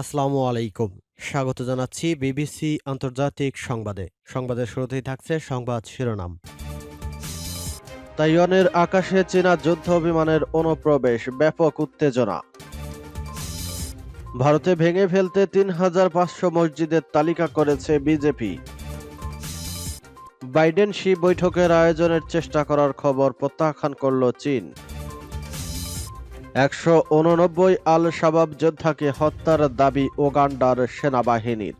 আসসালামু আলাইকুম। স্বাগত জানাচ্ছি বিবিসি আন্তর্জাতিক সংবাদে। সংবাদের শুরুতেই থাকছে সংবাদ শিরোনাম। তাইওয়ানের আকাশে চীনা যুদ্ধ বিমানের অনুপ্রবেশ, ব্যাপক উত্তেজনা। ভারতে ভেঙে ফেলতে তিন হাজার পাঁচশো মসজিদের তালিকা করেছে বিজেপি। বাইডেন শি বৈঠকের আয়োজনের চেষ্টা করার খবর প্রত্যাখ্যান করল চীন। একশো উননব্বই আল শাবাব যোদ্ধাকে হত্যার দাবি ওগান্ডার সেনাবাহিনীর।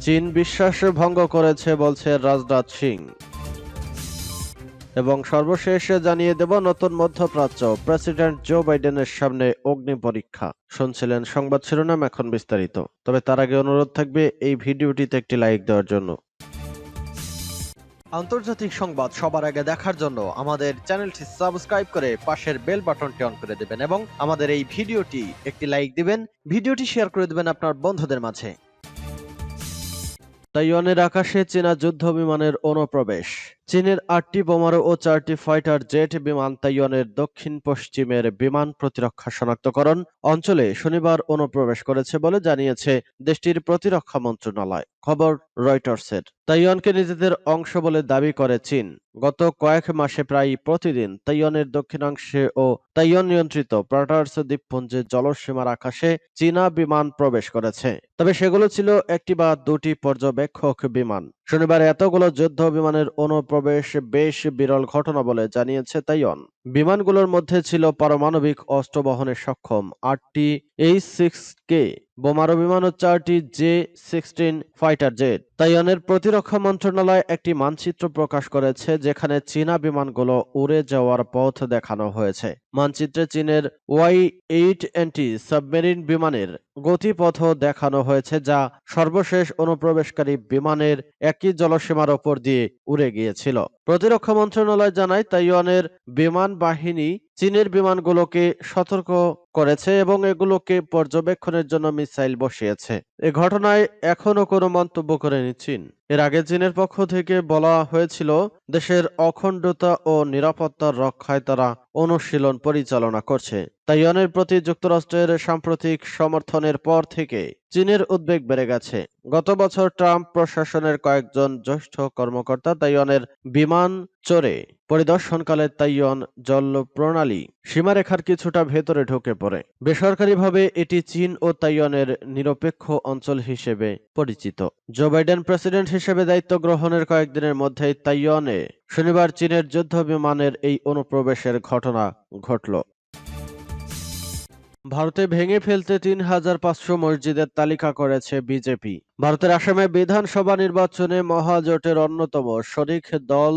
চীন বিশ্বাস ভঙ্গ করেছে বলছে রাজনাথ সিং। এবং সর্বশেষ জানিয়ে দেব নতুন মধ্যপ্রাচ্য, প্রেসিডেন্ট জো বাইডেনের সামনে অগ্নি পরীক্ষা। শুনছিলেন সংবাদ শিরোনাম এখন বিস্তারিত। তবে তার আগে অনুরোধ থাকবে এই ভিডিওটিতে একটি লাইক দেওয়ার জন্য। আন্তর্জাতিক সংবাদ সবার আগে দেখার জন্য আমাদের চ্যানেলটি সাবস্ক্রাইব করে পাশের বেল বাটনটি অন করে দেবেন এবং আমাদের এই ভিডিওটি একটি লাইক দিবেন, ভিডিওটি শেয়ার করে দেবেন আপনার বন্ধুদের মাঝে। তাইওয়ানের আকাশে চীনা যুদ্ধ বিমানের অনুপ্রবেশ। চীনের আটটি বোমারু ও চারটি ফাইটার জেট বিমান তাইওয়ানের দক্ষিণ পশ্চিমের বিমান প্রতিরক্ষা শনাক্তকরণ অঞ্চলে শনিবার অনুপ্রবেশ করেছে বলে জানিয়েছে দেশটির প্রতিরক্ষা মন্ত্রণালয়। খবর রয়টার্সের। তাইওয়ানকে নিজেদের অংশ বলে দাবি করে চীন। গত কয়েক মাসে প্রায় প্রতিদিন তাইওয়ানের দক্ষিণাংশে ও তাইওয়ান নিয়ন্ত্রিত প্রাটার্স দ্বীপপুঞ্জের জলসীমার আকাশে চীনা বিমান প্রবেশ করেছে। তবে সেগুলো ছিল একটি বা দুটি পর্যবেক্ষক বিমান। শনিবার এতগুলো যুদ্ধ বিমানের অনুপ্রবেশ বেশ বিরল ঘটনা বলে জানিয়েছে তাইওয়ান। বিমানগুলোর মধ্যে ছিল পারমাণবিক অস্ত্র বহনে সক্ষম। আটটি এইচ সিক্স কে, বোমারু বিমান ও চারটি জে সিক্সটিন ফাইটার জেট। তাইওয়ানের প্রতিরক্ষা মন্ত্রণালয় একটি মানচিত্র প্রকাশ করেছে যেখানে চীনা বিমানগুলো উড়ে যাওয়ার পথ দেখানো হয়েছে। মানচিত্রে চীনের ওয়াই এইট এন্টি সাবমেরিন বিমানের গতিপথও দেখানো হয়েছে যা সর্বশেষ অনুপ্রবেশকারী বিমানের একই জলসীমার ওপর দিয়ে উড়ে গিয়েছিল। প্রতিরক্ষা মন্ত্রণালয় জানায়, তাইওয়ানের বিমান বাহিনী চীনের বিমানগুলোকে সতর্ক করেছে এবং এগুলোকে পর্যবেক্ষণের জন্য মিসাইল বসিয়েছে। এ ঘটনায় এখনও কোনো মন্তব্য করেনি চীন। এর আগে চীনের পক্ষ থেকে বলা হয়েছিল, দেশের অখণ্ডতা ও নিরাপত্তার রক্ষায় তারা অনুশীলন পরিচালনা করছে। তাইওয়ানের প্রতি যুক্তরাষ্ট্রের সাম্প্রতিক সমর্থনের পর থেকে চীনের উদ্বেগ বেড়ে গেছে। গত বছর ট্রাম্প প্রশাসনের কয়েকজন জ্যেষ্ঠ কর্মকর্তা তাইওয়ানের বিমান চড়ে পরিদর্শনকালে তাইওয়ান জল প্রণালী সীমারেখার কিছুটা ভেতরে ঢুকে পড়ে। বেসরকারিভাবে এটি চীন ও তাইওয়ানের নিরপেক্ষ অঞ্চল হিসেবে পরিচিত। জো বাইডেন প্রেসিডেন্ট হিসেবে দায়িত্ব গ্রহণের কয়েকদিনের মধ্যেই তাইওয়ানে শনিবার চীনের যুদ্ধ বিমানের এই অনুপ্রবেশের ঘটনা ঘটল। ভারতে ভেঙে ফেলতে তিন হাজার পাঁচশো মসজিদের তালিকা করেছে বিজেপি। ভারতের আসামে বিধানসভা নির্বাচনে মহাজোটের অন্যতম শরিক দল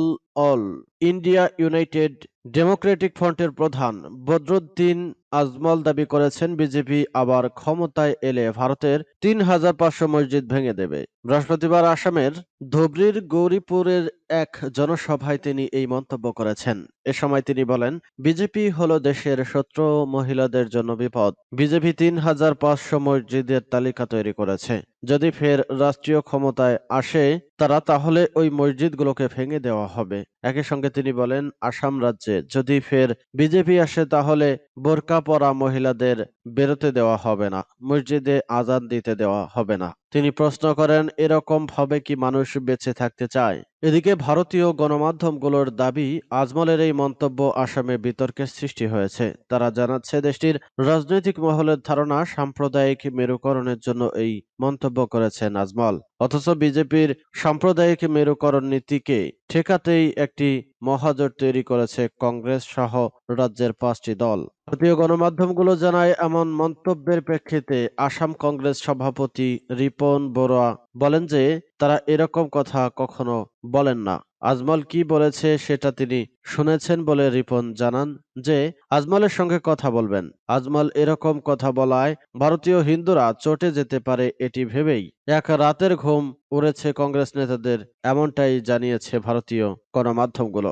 অল ইন্ডিয়া ইউনাইটেড ডেমোক্রেটিক ফ্রন্টের প্রধান বদরুদ্দিন আজমল দাবি করেছেন, বিজেপি আবার ক্ষমতায় এলে ভারতের তিন হাজার পাঁচশো মসজিদ ভেঙে দেবে। বৃহস্পতিবার আসামের ধুবরীর গৌরীপুরের এক জনসভায় তিনি এই মন্তব্য করেছেন। এ সময় তিনি বলেন, বিজেপি হলো দেশের শত্রু, মহিলাদের জন্য বিপদ। বিজেপি তিন হাজার পাঁচশো মসজিদের তালিকা তৈরি করেছে। যদি ফের রাষ্ট্রীয় ক্ষমতায় আসে তারা তাহলে ওই মসজিদগুলোকে ভেঙে দেওয়া হবে। একই সঙ্গে তিনি বলেন, আসাম রাজ্যে যদি ফের বিজেপি আসে তাহলে বোরকা পরা মহিলাদের বেরোতে দেওয়া হবে না, মসজিদে আজান দিতে দেওয়া হবে না। তিনি প্রশ্ন করেন, এরকম ভাবে কি মানুষ বেঁচে থাকতে চায়? এদিকে ভারতীয় গণমাধ্যমগুলোর দাবি, আজমলের এই মন্তব্য আসামে বিতর্কের সৃষ্টি হয়েছে। তারা জানাচ্ছে, দেশটির রাজনৈতিক মহলের ধারণা সাম্প্রদায়িক মেরুকরণের জন্য এই মন্তব্য করেছেন আজমল। অথচ বিজেপির সাম্প্রদায়িক মেরুকরণ নীতিকে ঠেকাতেই একটি মহাজোট তৈরি করেছে কংগ্রেস সহ রাজ্যের পাঁচটি দল। ভারতীয় গণমাধ্যমগুলো জানায়, এমন মন্তব্যের প্রেক্ষিতে আসাম কংগ্রেস সভাপতি রিপন বড়ুয়া বলেন যে, তারা এরকম কথা কখনো বলেন না। আজমল কি বলেছে সেটা তিনি শুনেছেন বলে রিপন জানান যে, আজমলের সঙ্গে কথা বলবেন। আজমল এরকম কথা বলায় ভারতীয় হিন্দুরা চটে যেতে পারে এটি ভেবেই। এক রাতের ঘুম উড়েছে কংগ্রেস নেতাদের, এমনটাই জানিয়েছে ভারতীয় গণমাধ্যমগুলো।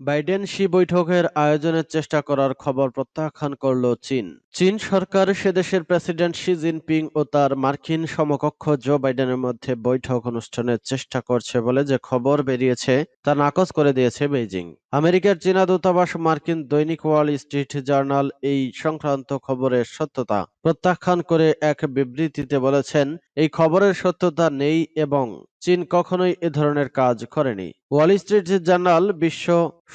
বাইডেন শি বৈঠকের আয়োজনের চেষ্টা করার খবর প্রত্যাখ্যান করল চীন। চীন সরকার সে দেশের প্রেসিডেন্ট শি জিনপিং ও তার মার্কিন সমকক্ষ জো বাইডেনের মধ্যে বৈঠক অনুষ্ঠানের চেষ্টা করছে বলে যে খবর বেরিয়েছে তা নাকচ করে দিয়েছে বেইজিং। আমেরিকার চীনা দূতাবাস মার্কিন দৈনিক ওয়াল স্ট্রিট জার্নাল এই সংক্রান্ত খবরের সত্যতা প্রত্যাখ্যান করে এক বিবৃতিতে বলেছেন, এই খবরের সত্যতা নেই এবং চীন কখনোই এ ধরনের কাজ করেনি। ওয়াল স্ট্রিট জার্নাল বিশ্ব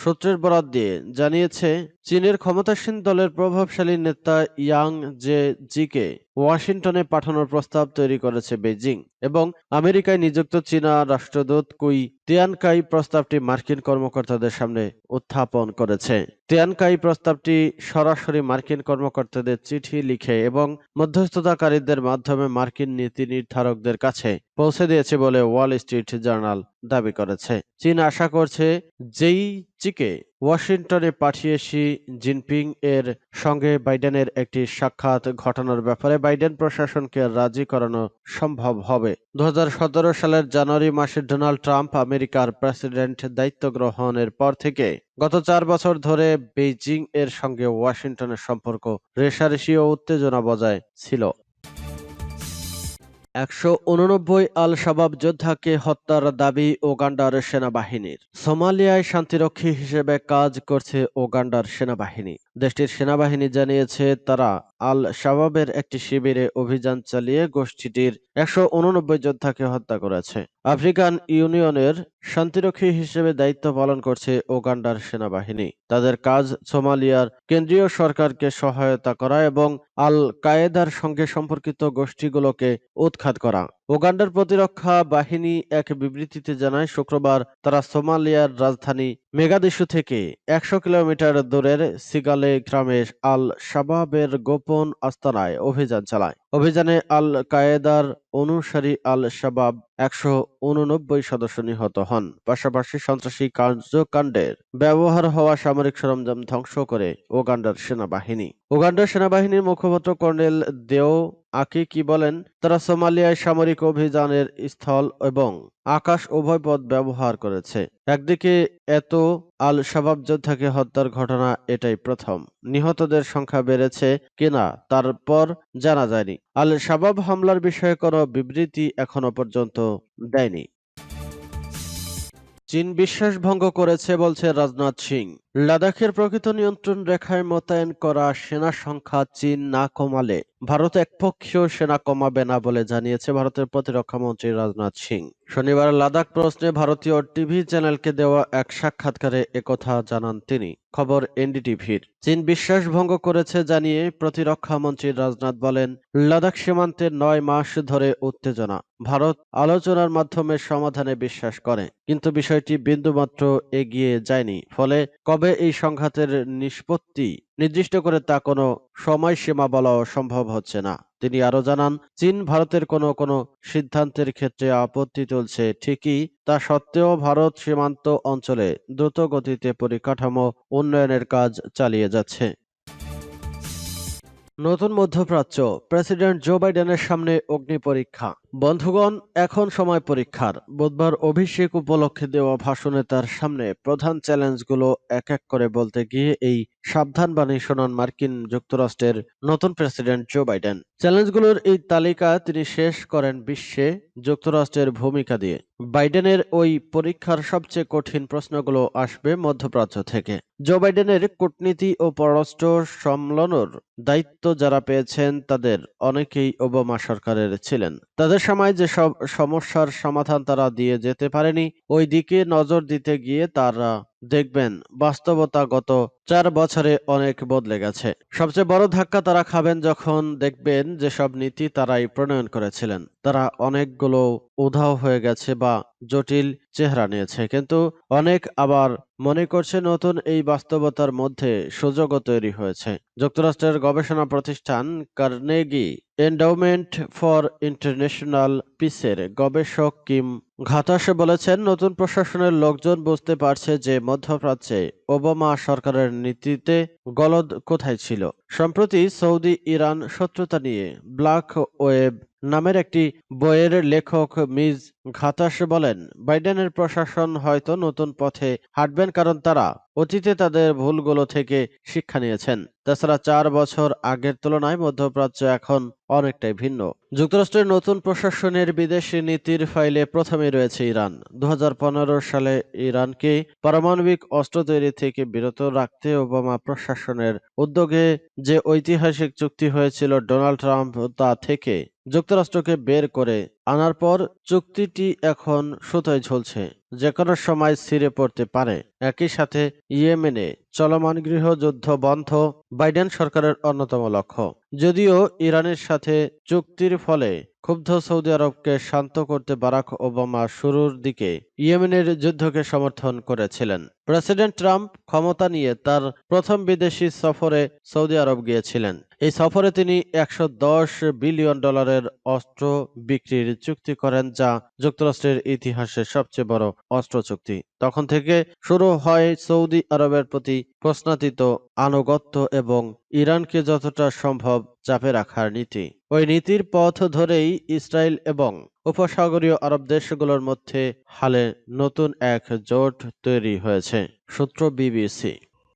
সূত্রের বরাত দিয়ে জানিয়েছে, চীনের ক্ষমতাসীন দলের প্রভাবশালী নেতা young J. G. K. ওয়াশিংটনে পাঠানোর প্রস্তাব তৈরি করেছে বেজিং এবং আমেরিকায় নিযুক্ত চীনা রাষ্ট্রদূত কুই তিয়ানকাই প্রস্তাবটি মার্কিন কর্মকর্তাদের সামনে উত্থাপন করেছে। তিয়ানকাই প্রস্তাবটি সরাসরি মার্কিন কর্মকর্তাদের চিঠি লিখে এবং মধ্যস্থতাকারীদের মাধ্যমে মার্কিন নীতি নির্ধারকদের কাছে পৌঁছে দিয়েছে বলে ওয়াল স্ট্রিট জার্নাল দাবি করেছে। চীন আশা করছে যেই চিকে ওয়াশিংটনে পাঠিয়ে শি জিনপিং এর সঙ্গে বাইডেনের একটি সাক্ষাৎ ঘটানোর ব্যাপারে বাইডেন প্রশাসনকে রাজি করানো সম্ভব হবে। দুহাজার সতেরো সালের জানুয়ারি মাসে ডোনাল্ড ট্রাম্প আমেরিকার প্রেসিডেন্ট দায়িত্ব গ্রহণের পর থেকে গত চার বছর ধরে বেইজিং এর সঙ্গে ওয়াশিংটনের সম্পর্ক রেশারেশি ও উত্তেজনা বজায় ছিল। একশো উননব্বই আল শাবাব যোদ্ধাকে হত্যার দাবি ওগান্ডার সেনাবাহিনীর। সোমালিয়ায় শান্তিরক্ষী হিসেবে কাজ করছে ওগান্ডার সেনাবাহিনী। দেশটির সেনাবাহিনী জানিয়েছে, তারা আল শাবাবের একটি শিবিরে অভিযান চালিয়ে গোষ্ঠীটির একশো উননব্বই যোদ্ধাকে হত্যা করেছে। আফ্রিকান ইউনিয়নের শান্তিরক্ষী হিসেবে দায়িত্ব পালন করছে ওগান্ডার সেনাবাহিনী। তাদের কাজ সোমালিয়ার কেন্দ্রীয় সরকারকে সহায়তা করা এবং আল কায়েদার সঙ্গে সম্পর্কিত গোষ্ঠীগুলোকে উৎখাত করা। ওগান্ডার প্রতিরক্ষা বাহিনী এক বিবৃতিতে জানায়, শুক্রবার তারা সোমালিয়ার রাজধানী মেগাদিসু থেকে একশো কিলোমিটার দূরের সিগালে গ্রামে আল শাবাবের গোপন আস্তানায় অভিযান চালায়। অভিযানে আল কায়েদার অনুসারী আল শাবাব একশো উননব্বই সদস্য নিহত হন। পাশাপাশি সন্ত্রাসী কার্যকাণ্ডের ব্যবহার হওয়া সামরিক সরঞ্জাম ধ্বংস করে ওগান্ডার সেনাবাহিনী। ওগান্ডার সেনাবাহিনীর মুখপাত্র কর্নেল দেও আকি কি বলেন, তারা সোমালিয়ায় সামরিক অভিযানের স্থল এবং আকাশ উভয় পথ ব্যবহার করেছে। একদিকে এত আল শাবাব যোদ্ধাকে হত্যার ঘটনা এটাই প্রথম। নিহতদের সংখ্যা বেড়েছে কিনা তারপর জানা যায়নি। আল শাবাব হামলার বিষয়ে কোনো বিবৃতি এখনও পর্যন্ত দেয়নি। চীন বিশ্বাস ভঙ্গ করেছে বলছে রাজনাথ সিং। লাদাখের প্রকৃত নিয়ন্ত্রণ রেখায় মোতায়েন করা সেনা সংখ্যা চীন না কমালে ভারত একপক্ষীয় সেনা কমাবে না বলে জানিয়েছে ভারতের প্রতিরক্ষা মন্ত্রী রাজনাথ সিং। শনিবার লাদাখ প্রশ্নে ভারতীয় টিভি চ্যানেলকে দেওয়া এক সাক্ষাৎকারে একথা জানান তিনি। খবর এনডিটিভির। চীন বিশ্বাস ভঙ্গ করেছে জানিয়ে প্রতিরক্ষা মন্ত্রী রাজনাথ বলেন, লাদাখ সীমান্তে নয় মাস ধরে উত্তেজনা। ভারত আলোচনার মাধ্যমে সমাধানে বিশ্বাস করে, কিন্তু বিষয়টি বিন্দুমাত্র এগিয়ে যায়নি। ফলে কবে এই সংঘাতের নিষ্পত্তি নির্দিষ্ট করে তা কোনো সময়সীমা বলাও সম্ভব হচ্ছে না। তিনি আরও জানান, চীন ভারতের কোনো কোনো সিদ্ধান্তের ক্ষেত্রে আপত্তি তুলছে ঠিকই, তা সত্ত্বেও ভারত সীমান্ত অঞ্চলে দ্রুত গতিতে পরিকাঠামো উন্নয়নের কাজ চালিয়ে যাচ্ছে। নতুন মধ্যপ্রাচ্য, প্রেসিডেন্ট জো বাইডেনের সামনে অগ্নি পরীক্ষা। বন্ধুগণ, এখন সময় পরীক্ষার। বুধবার অভিষেক উপলক্ষে দেওয়া ভাষণে তার সামনে প্রধান চ্যালেঞ্জগুলো এক এক করে বলতে গিয়ে এই সাবধান বাণী শোনান মার্কিন যুক্তরাষ্ট্রের নতুন প্রেসিডেন্ট জো বাইডেন। চ্যালেঞ্জগুলোর এই তালিকা তিনি শেষ করেন বিশ্বে যুক্তরাষ্ট্রের ভূমিকা দিয়ে। বাইডেনের ওই পরীক্ষার সবচেয়ে কঠিন প্রশ্নগুলো আসবে মধ্যপ্রাচ্য থেকে। জো বাইডেনের কূটনীতি ও পররাষ্ট্র সম্মেলনের দায়িত্ব যারা পেয়েছেন, তাদের অনেকেই ওবামা সরকারের ছিলেন। তাদের সময় যেসব সমস্যার সমাধান তারা দিয়ে যেতে পারেনি, ওই দিকে নজর দিতে গিয়ে তারা দেখবেন বাস্তবতা গত চার বছরে অনেক বদলে গেছে। সবচেয়ে বড় ধাক্কা তারা খাবেন যখন দেখবেন যেসব নীতি তারাই প্রণয়ন করেছিলেন। তারা অনেকগুলো উধাও হয়ে গেছে বা জটিল চেহারা নিয়েছে। কিন্তু অনেক আবার মনে করছে নতুন এই বাস্তবতার মধ্যে সুযোগও তৈরি হয়েছে। যুক্তরাষ্ট্রের গবেষণা প্রতিষ্ঠান কার্নেগি এন্ডাউমেন্ট ফর ইন্টারন্যাশনাল পিসের গবেষক কিম ঘাতাসে বলেছেন, নতুন প্রশাসনের লোকজন বুঝতে পারছে যে মধ্যপ্রাচ্যে ওবামা সরকারের নীতিতে গলদ কোথায় ছিল। সম্প্রতি সৌদি ইরান শত্রুতা নিয়ে ব্ল্যাক ওয়েব নামের একটি বইয়ের লেখক মিজ ঘাতাস বলেন, বাইডেনের প্রশাসন হয়তো নতুন পথে হাঁটবেন কারণ তারা অতীতে তাদের ভুলগুলো থেকে শিক্ষা নিয়েছেন। তাছাড়া চার বছর আগের তুলনায় মধ্যপ্রাচ্য এখন অনেকটাই ভিন্ন। যুক্তরাষ্ট্রের নতুন প্রশাসনের বিদেশি নীতির ফাইলে প্রথমে রয়েছে ইরান। দু হাজার পনেরো সালে ইরানকে পারমাণবিক অস্ত্র তৈরি থেকে বিরত রাখতে ওবামা প্রশাসনের উদ্যোগে যে ঐতিহাসিক চুক্তি হয়েছিল ডোনাল্ড ট্রাম্প তা থেকে যুক্তরাষ্ট্রকে বের করে আনার পর চুক্তিটি এখন সুতোয় ঝুলছে। যে কোনো সময় ছিঁড়ে পড়তে পারে। একই সাথে ইয়েমেনে চলমান গৃহযুদ্ধ বন্ধ, বাইডেন সরকারের অন্যতম লক্ষ্য। যদিও ইরানের সাথে চুক্তির ফলে ক্ষুব্ধ সৌদি আরবকে শান্ত করতে বারাক ওবামা শুরুর দিকে ইয়েমেনের যুদ্ধকে সমর্থন করেছিলেন। প্রেসিডেন্ট ট্রাম্প ক্ষমতা নিয়ে তার প্রথম বিদেশি সফরে সৌদি আরব গিয়েছিলেন। এই সফরে তিনি একশো দশ বিলিয়ন ডলারের অস্ত্র বিক্রির চুক্তি করেন, যা যুক্তরাষ্ট্রের ইতিহাসে সবচেয়ে বড় অস্ত্র চুক্তি। তখন থেকে শুরু হয় সৌদি আরবের প্রতি প্রশ্নাতীত আনুগত্য এবং ইরানকে যতটা সম্ভব চাপে রাখার নীতি। ওই নীতির পথ ধরেই ইসরায়েল এবং উপসাগরীয় আরব দেশগুলোর মধ্যে হালে নতুন এক জোট তৈরি হয়েছে সূত্র বিবিসি।